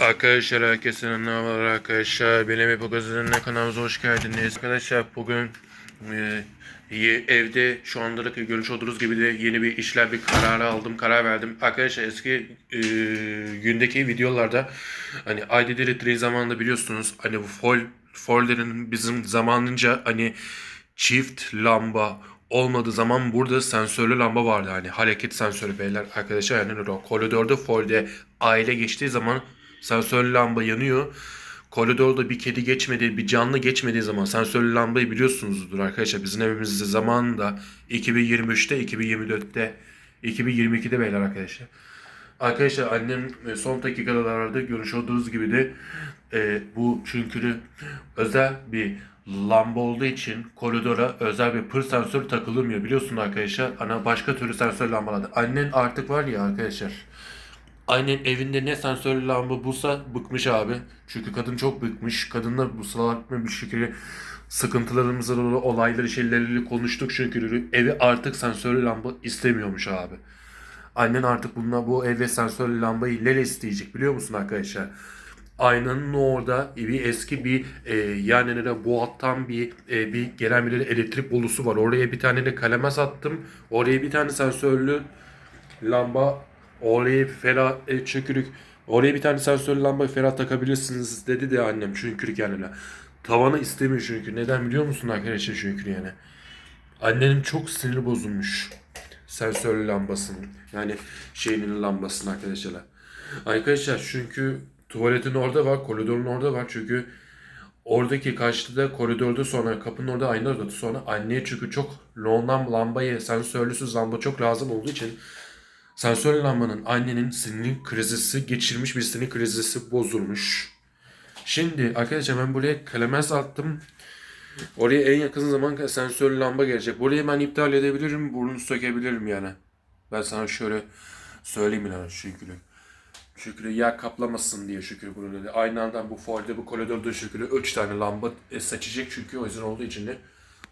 Arkadaşlar herkese merhabalar arkadaşlar. Benim Epo Gazetesi'nin kanalımıza hoş geldiniz. Arkadaşlar bugün e, evde şu andaki görmüş olduğunuz gibi de yeni bir işler bir kararı aldım, karar verdim. Arkadaşlar eski e, gündeki videolarda hani ID Directory zamanında biliyorsunuz hani bu fol, folder'ın bizim zamanınca hani çift lamba olmadığı zaman burada sensörlü lamba vardı hani hareket sensörü beyler arkadaşlar yani koridorda folde aile geçtiği zaman sensörlü lamba yanıyor. Koridorda bir kedi geçmediği, bir canlı geçmediği zaman sensörlü lambayı biliyorsunuzdur arkadaşlar. Bizim evimizde zamanında 2023'te, 2024'te, 2022'de beyler arkadaşlar. Arkadaşlar annem e, son dakikalarda görmüş olduğunuz gibi de e, bu çünkü özel bir lamba olduğu için koridora özel bir pır sensörü takılmıyor biliyorsun arkadaşlar. Ana başka türlü sensör lambalarda. Annen artık var ya arkadaşlar. Annen evinde ne sensörlü lamba bulsa bıkmış abi. Çünkü kadın çok bıkmış. Kadınla bu sıralar bir şekilde sıkıntılarımızı, olayları, şeyleri konuştuk çünkü evi artık sensörlü lamba istemiyormuş abi. Annen artık bununla bu eve sensörlü lambayı lele isteyecek biliyor musun arkadaşlar? Aynanın orada bir eski bir e, yani ne de boğattan bir e, bir gelen bir elektrik bolusu var. Oraya bir tane de kaleme sattım. Oraya bir tane sensörlü lamba oraya ferah e, çökürük oraya bir tane sensörlü lambayı ferah takabilirsiniz dedi de annem çünkü yani tavana istemiyor çünkü neden biliyor musun arkadaşlar çünkü yani? Annenin çok sinir bozulmuş sensörlü lambasının yani şeyinin lambasının arkadaşlar. Arkadaşlar çünkü tuvaletin orada var koridorun orada var. Çünkü Oradaki karşıda koridorda sonra kapının orada aynı orada sonra anneye çünkü çok londan lambayı sensörlüsüz lamba çok lazım olduğu için Sensör lambanın annenin sinir krizisi geçirmiş bir sinir krizisi bozulmuş. Şimdi arkadaşlar ben buraya kalemez attım. Oraya en yakın zaman sensörlü lamba gelecek. Burayı ben iptal edebilirim. Burnunu sökebilirim yani. Ben sana şöyle söyleyeyim yani şükürü. Şükürü yer kaplamasın diye şükür bunu dedi. Aynı anda bu folde bu koridorda şükürü 3 tane lamba e, seçecek çünkü o yüzden olduğu için de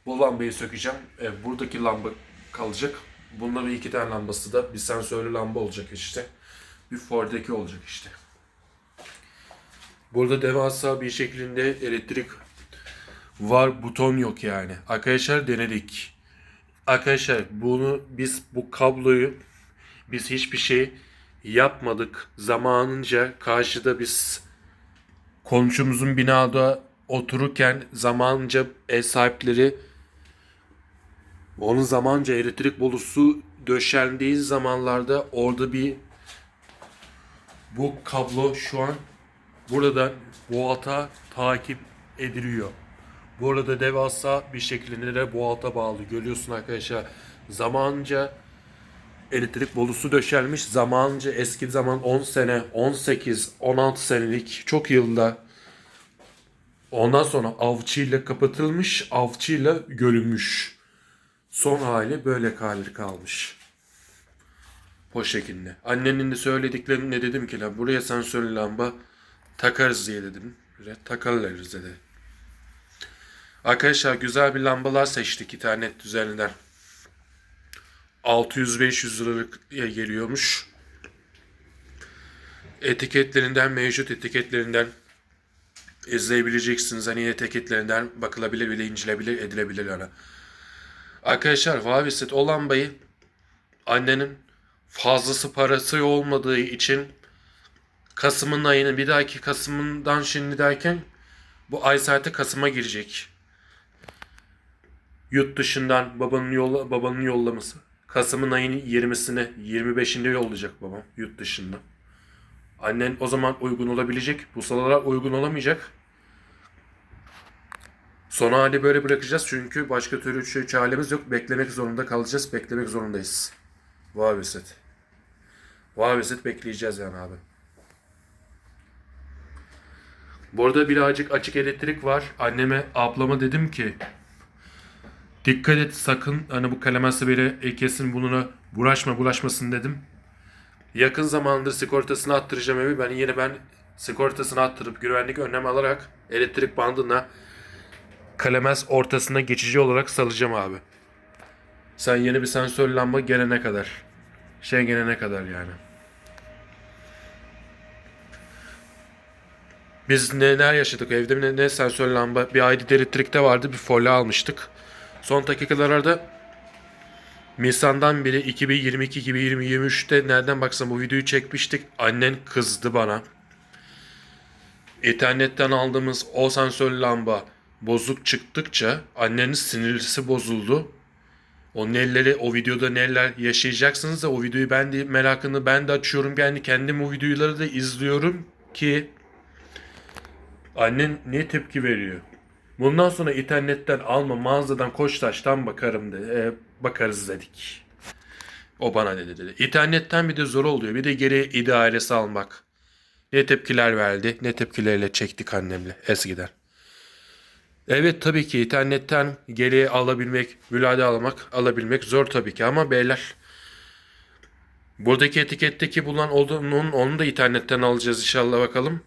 bu lambayı sökeceğim. E, buradaki lamba kalacak. Bunların iki tane lambası da bir sensörlü lamba olacak işte. Bir Ford'daki olacak işte. Burada devasa bir şeklinde elektrik var buton yok yani. Arkadaşlar denedik. Arkadaşlar bunu biz bu kabloyu biz hiçbir şey yapmadık. Zamanınca karşıda biz komşumuzun binada otururken zamanınca ev sahipleri onun zamanca elektrik bolusu döşendiği zamanlarda orada bir bu kablo şu an buradan bu ata takip ediliyor. Bu arada devasa bir şekilde de bu alta bağlı. Görüyorsun arkadaşlar. Zamanca elektrik bolusu döşelmiş. Zamanca eski zaman 10 sene, 18, 16 senelik çok yılda Ondan sonra avçıyla kapatılmış, avçıyla görünmüş. Son hali böyle hali kalmış. O şekilde. Annenin de söylediklerine dedim ki lan buraya sensörlü lamba takarız diye dedim. Takarlarız dedi. Arkadaşlar güzel bir lambalar seçtik internet üzerinden. 600-500 liralık geliyormuş. Etiketlerinden mevcut etiketlerinden izleyebileceksiniz. Hani etiketlerinden bakılabilir bile incelebilir edilebilir ara. Arkadaşlar Vaviset o lambayı annenin fazlası parası olmadığı için Kasım'ın ayını bir dahaki Kasım'dan şimdi derken bu ay saati Kasım'a girecek. Yurt dışından babanın yolla, babanın yollaması. Kasım'ın ayının 20'sine 25'inde yollayacak babam yurt dışından. Annen o zaman uygun olabilecek. Bu sıralar uygun olamayacak. Son hali böyle bırakacağız çünkü başka türlü şey- çaremiz yok. Beklemek zorunda kalacağız. Beklemek zorundayız. Vaviset. Vaviset bekleyeceğiz yani abi. Bu arada birazcık açık elektrik var. Anneme, ablama dedim ki dikkat et sakın hani bu kalemesi biri kesin bununla bulaşma bulaşmasın dedim. Yakın zamandır sigortasını attıracağım evi. Ben yine ben sigortasını attırıp güvenlik önlem alarak elektrik bandına kalemez ortasına geçici olarak salacağım abi. Sen yeni bir sensör lamba gelene kadar. Şey gelene kadar yani. Biz neler yaşadık? Evde ne, ne sensör lamba, bir ID elektrikte vardı, bir folyo almıştık. Son dakikalarda Nisan'dan beri 2022-2023'te nereden baksan bu videoyu çekmiştik. Annen kızdı bana. İnternetten aldığımız o sensör lamba bozuk çıktıkça annenin sinirlisi bozuldu. O neleri o videoda neler yaşayacaksınız da o videoyu ben de merakını ben de açıyorum. Yani kendim o videoları da izliyorum ki annen ne tepki veriyor. Bundan sonra internetten alma mağazadan Koçtaş'tan bakarım dedi. E, bakarız dedik. O bana dedi dedi. İnternetten bir de zor oluyor. Bir de geri idaresi almak. Ne tepkiler verdi, ne tepkilerle çektik annemle eskiden. Evet tabii ki internetten geriye alabilmek, mülade almak, alabilmek zor tabii ki ama beyler buradaki etiketteki bulunan onun, onu da internetten alacağız inşallah bakalım.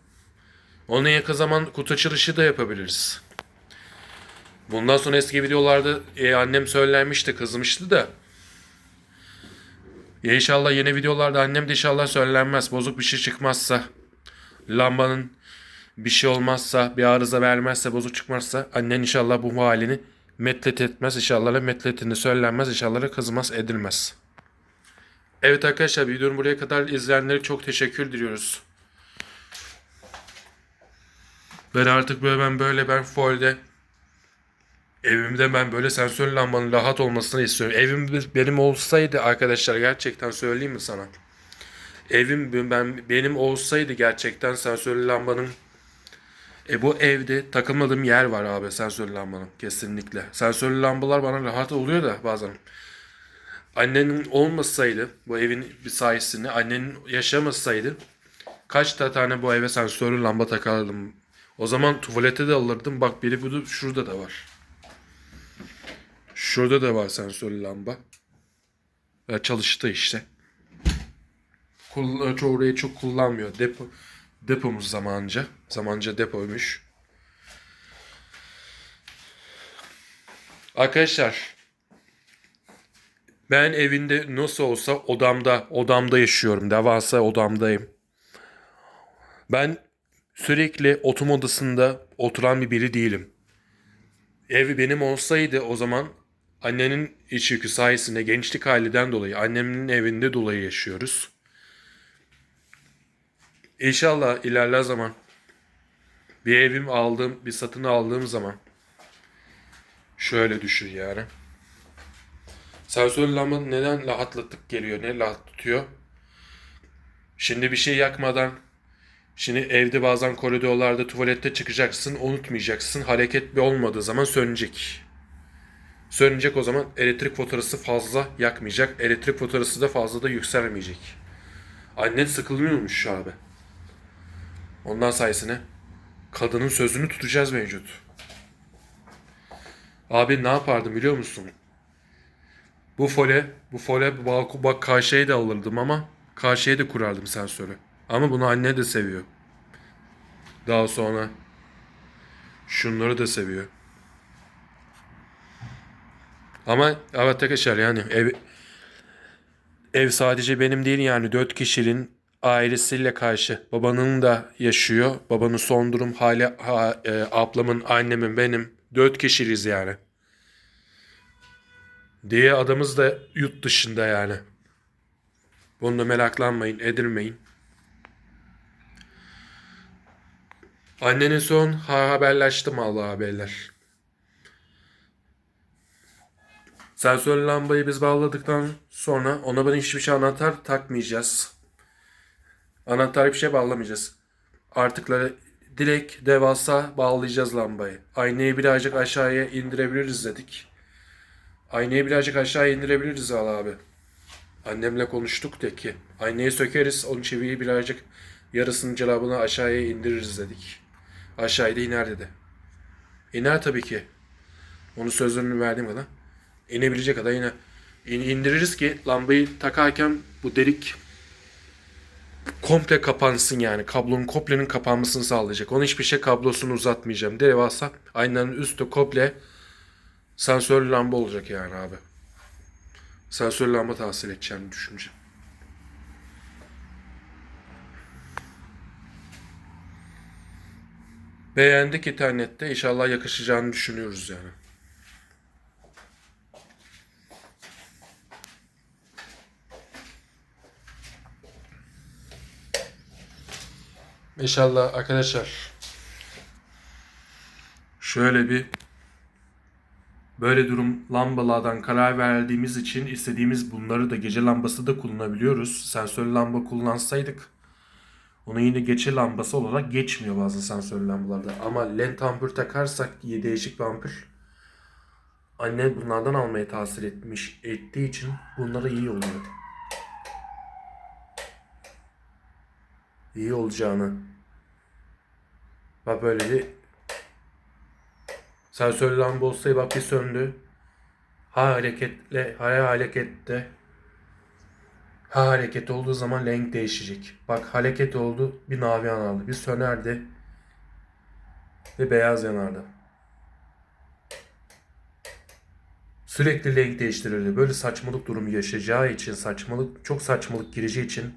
Onun yakın zaman kutu açılışı da yapabiliriz. Bundan sonra eski videolarda e, annem söylenmişti, kızmıştı da. Ya inşallah yeni videolarda annem de inşallah söylenmez. Bozuk bir şey çıkmazsa, lambanın bir şey olmazsa, bir arıza vermezse, bozuk çıkmazsa annen inşallah bu halini metlet etmez. İnşallah metletini söylenmez. İnşallah kızmaz, edilmez. Evet arkadaşlar videonun buraya kadar izleyenlere çok teşekkür diliyoruz. Ben artık böyle ben böyle ben folde evimde ben böyle sensör lambanın rahat olmasını istiyorum. Evim benim olsaydı arkadaşlar gerçekten söyleyeyim mi sana? Evim ben benim olsaydı gerçekten sensörlü lambanın e bu evde takılmadığım yer var abi sensörlü lambanın kesinlikle. Sensörlü lambalar bana rahat oluyor da bazen. Annenin olmasaydı bu evin bir sayesinde annenin yaşamasaydı kaç da tane bu eve sensörlü lamba takardım. O zaman tuvalete de alırdım. Bak biri bu şurada da var. Şurada da var sensörlü lamba. Ya çalıştı işte. Çoğu orayı çok kullanmıyor. Depo depomuz zamanca. Zamanca depoymuş. Arkadaşlar ben evinde nasıl olsa odamda odamda yaşıyorum. Devasa odamdayım. Ben sürekli oturma odasında oturan bir biri değilim. Ev benim olsaydı o zaman annenin iç sayesinde gençlik halinden dolayı annemin evinde dolayı yaşıyoruz. İnşallah ilerler zaman bir evim aldığım, bir satın aldığım zaman şöyle düşün yani. Sensörlü lamba neden rahatlatıp geliyor, ne rahatlatıyor? Şimdi bir şey yakmadan, şimdi evde bazen koridorlarda tuvalette çıkacaksın, unutmayacaksın. Hareket bir olmadığı zaman sönecek. Sönecek o zaman elektrik faturası fazla yakmayacak. Elektrik faturası da fazla da yükselmeyecek. Annen sıkılmıyormuş abi. Ondan sayesinde kadının sözünü tutacağız mevcut. Abi ne yapardım biliyor musun? Bu fole, bu fole bak, bak karşıya da alırdım ama karşıya da kurardım sensörü. Ama bunu anne de seviyor. Daha sonra şunları da seviyor. Ama evet arkadaşlar yani ev ev sadece benim değil yani dört kişinin ailesiyle karşı. Babanın da yaşıyor. Babanın son durum hali ha, e, ablamın, annemin, benim. Dört kişiyiz yani. Diye adamız da yurt dışında yani. Bunu da meraklanmayın, edilmeyin. Annenin son ha haberleştim Allah beyler. Sensör lambayı biz bağladıktan sonra ona ben hiçbir şey anahtar takmayacağız. Anahtar bir şey bağlamayacağız. Artıkları direkt devasa bağlayacağız lambayı. Aynayı birazcık aşağıya indirebiliriz dedik. Aynayı birazcık aşağı indirebiliriz al abi. Annemle konuştuk de ki aynayı sökeriz onun çeviyi birazcık yarısının celabını aşağıya indiririz dedik. Aşağıya da iner dedi. İner tabii ki. Onu sözlerini verdiğim kadar. İnebilecek kadar yine indiririz ki lambayı takarken bu delik komple kapansın yani. Kablonun komplenin kapanmasını sağlayacak. Onun hiçbir şey kablosunu uzatmayacağım. Devasa aynanın üstü komple sensörlü lamba olacak yani abi. Sensörlü lamba tahsil edeceğini düşüneceğim. Beğendik internette. İnşallah yakışacağını düşünüyoruz yani. İnşallah arkadaşlar. Şöyle bir böyle durum lambalardan karar verdiğimiz için istediğimiz bunları da gece lambası da kullanabiliyoruz. Sensörlü lamba kullansaydık onu yine gece lambası olarak geçmiyor bazı sensörlü lambalarda. Ama led ampul takarsak değişik bir ampul anne bunlardan almaya tahsil etmiş ettiği için bunlara iyi oluyor. İyi olacağını. Bak böyle bir sensörlü lamba olsaydı bak bir söndü. Ha hareketle, ha harekette. Ha hareket olduğu zaman renk değişecek. Bak hareket oldu bir mavi yanardı. Bir sönerdi. Ve beyaz yanardı. Sürekli renk değiştirirdi. Böyle saçmalık durumu yaşayacağı için saçmalık çok saçmalık gireceği için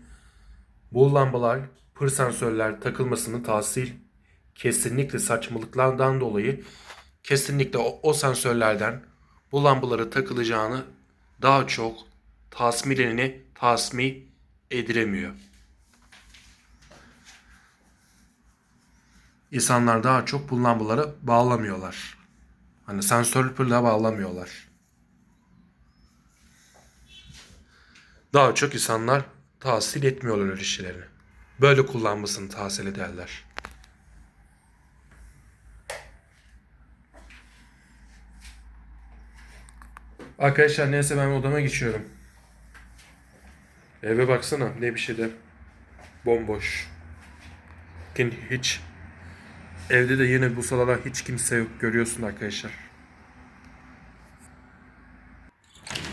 bu lambalar pır sensörler takılmasını tahsil kesinlikle saçmalıklardan dolayı kesinlikle o, o sensörlerden bu lambalara takılacağını daha çok tasmilerini tasmi edilemiyor. İnsanlar daha çok bu lambalara bağlamıyorlar. Hani sensörlü pırla bağlamıyorlar. Daha çok insanlar tahsil etmiyorlar öyle şeylerini. Böyle kullanmasını tahsil ederler. Arkadaşlar neyse ben odama geçiyorum. Eve baksana ne bir şey de bomboş. Hiç evde de yine bu sıralar hiç kimse yok görüyorsun arkadaşlar.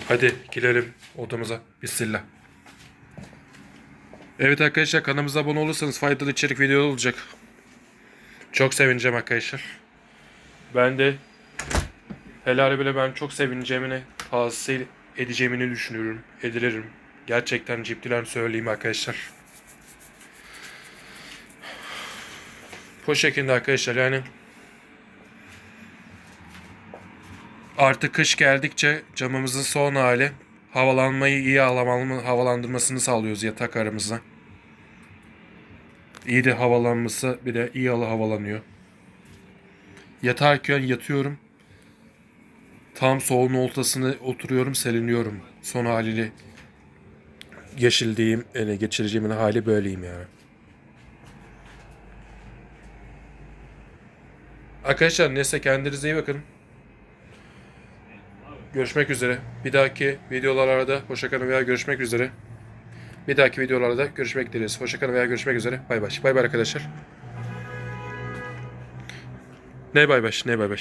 Hadi girelim odamıza. Bismillah. Evet arkadaşlar kanalımıza abone olursanız faydalı içerik video olacak. Çok sevineceğim arkadaşlar. Ben de helal bile ben çok sevineceğimini, tahsil edeceğimini düşünüyorum. Edilirim. Gerçekten ciddilen söyleyeyim arkadaşlar. Bu şekilde arkadaşlar yani artık kış geldikçe camımızın son hali havalanmayı iyi havalandırmasını sağlıyoruz yatak aramızda. İyi de havalanması bir de iyi havalanıyor. Yatarken yatıyorum. Tam soğuğun ortasına oturuyorum, seliniyorum. Son haliyle geçildiğim, ele geçireceğimin hali böyleyim yani. Arkadaşlar neyse kendinize iyi bakın. Görüşmek üzere. Bir dahaki videolarda hoşçakalın veya görüşmek üzere. Bir dahaki videolarda görüşmek dileriz. Hoşçakalın veya görüşmek üzere. Bay bay. Bay bay arkadaşlar. Ne bay bay ne bay bay.